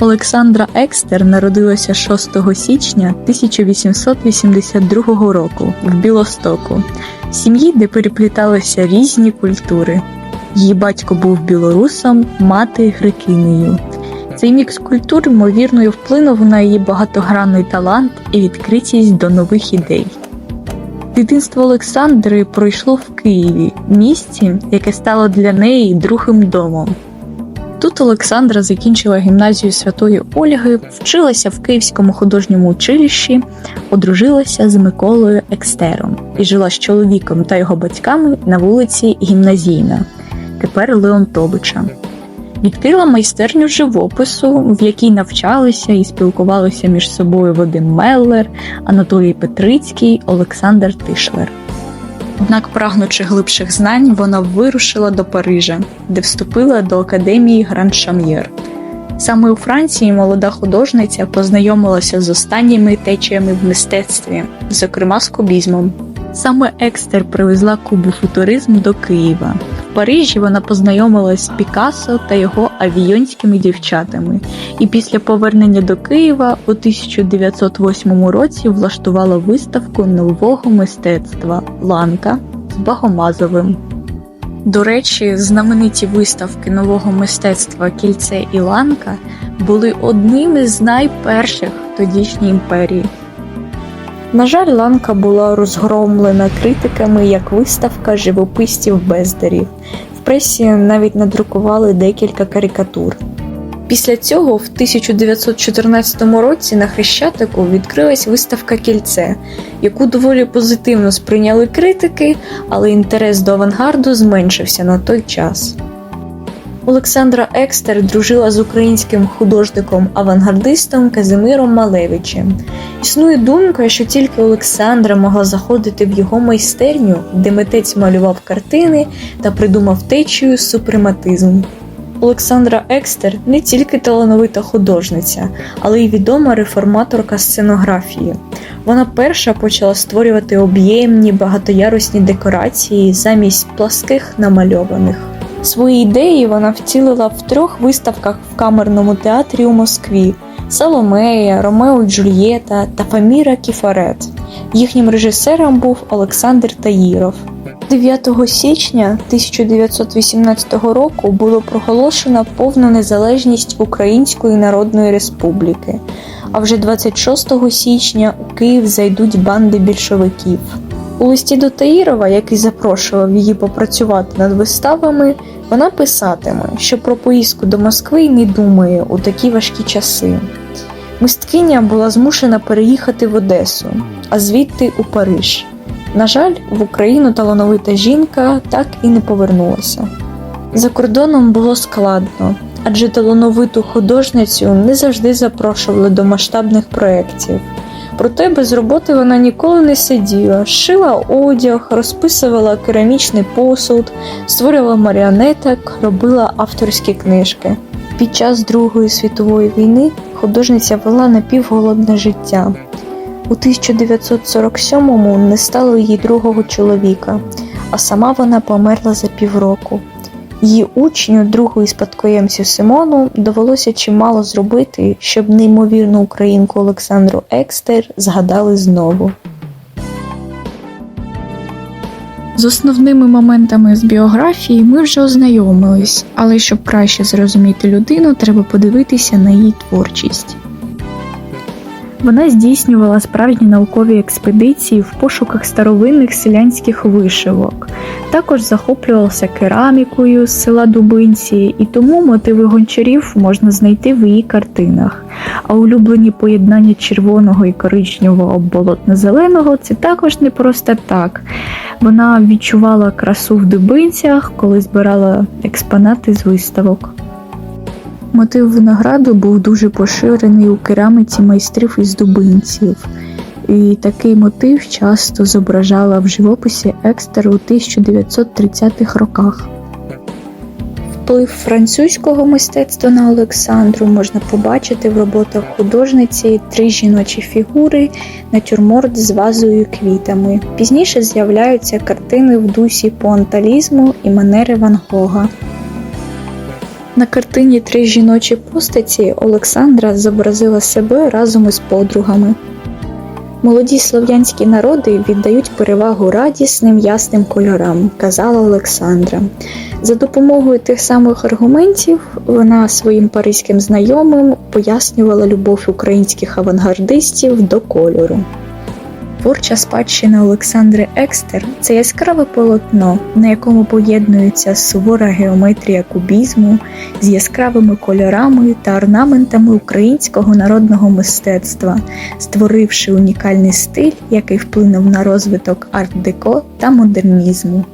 Олександра Екстер народилася 6 січня 1882 року в Білостоку, в сім'ї, де перепліталися різні культури. Її батько був білорусом, мати грекинею. Цей мікс культур ймовірно вплинув на її багатогранний талант і відкритість до нових ідей. Дитинство Олександри пройшло в Києві, місті, яке стало для неї другим домом. Тут Олександра закінчила гімназію Святої Ольги, вчилася в Київському художньому училищі, одружилася з Миколою Екстером і жила з чоловіком та його батьками на вулиці Гімназійна, тепер Леонтовича. Відкрила майстерню живопису, в якій навчалися і спілкувалися між собою Вадим Меллер, Анатолій Петрицький, Олександр Тишлер. Однак, прагнучи глибших знань, вона вирушила до Парижа, де вступила до академії Гранд Шам'єр. Саме у Франції молода художниця познайомилася з останніми течіями в мистецтві, зокрема з кубізмом. Саме Екстер привезла кубофутуризм до Києва. В Парижі вона познайомилась з Пікассо та його авійонськими дівчатами, і після повернення до Києва у 1908 році влаштувала виставку нового мистецтва Ланка з Багомазовим. До речі, знамениті виставки нового мистецтва Кільце і Ланка були одними з найперших в тодішній імперії. На жаль, ланка була розгромлена критиками як виставка живописців бездарів. В пресі навіть надрукували декілька карикатур. Після цього, в 1914 році, на Хрещатику відкрилась виставка Кільце, яку доволі позитивно сприйняли критики, але інтерес до авангарду зменшився на той час. Олександра Екстер дружила з українським художником-авангардистом Казимиром Малевичем. Існує думка, що тільки Олександра могла заходити в його майстерню, де митець малював картини та придумав течію супрематизм. Олександра Екстер не тільки талановита художниця, але й відома реформаторка сценографії. Вона перша почала створювати об'ємні багатоярусні декорації замість пласких намальованих. Свої ідеї вона втілила в трьох виставках в камерному театрі у Москві: Соломея, Ромео Джульєта та Фаміра Кіфарет. Їхнім режисером був Олександр Таїров. 9 січня 1918 року було проголошено повну незалежність Української Народної Республіки, а вже 26 січня у Київ зайдуть банди більшовиків. У листі до Таїрова, який запрошував її попрацювати над виставами, вона писатиме, що про поїздку до Москви й не думає у такі важкі часи. Мисткиня була змушена переїхати в Одесу, а звідти у Париж. На жаль, в Україну талановита жінка так і не повернулася. За кордоном було складно, адже талановиту художницю не завжди запрошували до масштабних проєктів. Проте без роботи вона ніколи не сиділа, шила одяг, розписувала керамічний посуд, створювала маріонеток, робила авторські книжки. Під час Другої світової війни художниця вела напівголодне життя. У 1947-му не стало її другого чоловіка, а сама вона померла за півроку. Її учню, другу із спадкоємців Симону, довелося чимало зробити, щоб неймовірну українку Олександру Екстер згадали знову. З основними моментами з біографії ми вже ознайомились, але щоб краще зрозуміти людину, треба подивитися на її творчість. Вона здійснювала справжні наукові експедиції в пошуках старовинних селянських вишивок. Також захоплювався керамікою з села Дубинці, і тому мотиви гончарів можна знайти в її картинах. А улюблені поєднання червоного і коричневого болотно-зеленого це також не просто так. Вона відчувала красу в дубинцях, коли збирала експонати з виставок. Мотив винограду був дуже поширений у кераміці майстрів із дубинців, і такий мотив часто зображала в живописі Екстер у 1930-х роках. Вплив французького мистецтва на Олександру можна побачити в роботах художниці три жіночі фігури, натюрморт з вазою і квітами. Пізніше з'являються картини в дусі пуанталізму і манери Ван Гога. На картині три жіночі постаті Олександра зобразила себе разом із подругами. Молоді слов'янські народи віддають перевагу радісним ясним кольорам, казала Олександра. За допомогою тих самих аргументів вона своїм паризьким знайомим пояснювала любов українських авангардистів до кольору. Творча спадщина Олександри Екстер це яскраве полотно, на якому поєднується сувора геометрія кубізму з яскравими кольорами та орнаментами українського народного мистецтва, створивши унікальний стиль, який вплинув на розвиток арт-деко та модернізму.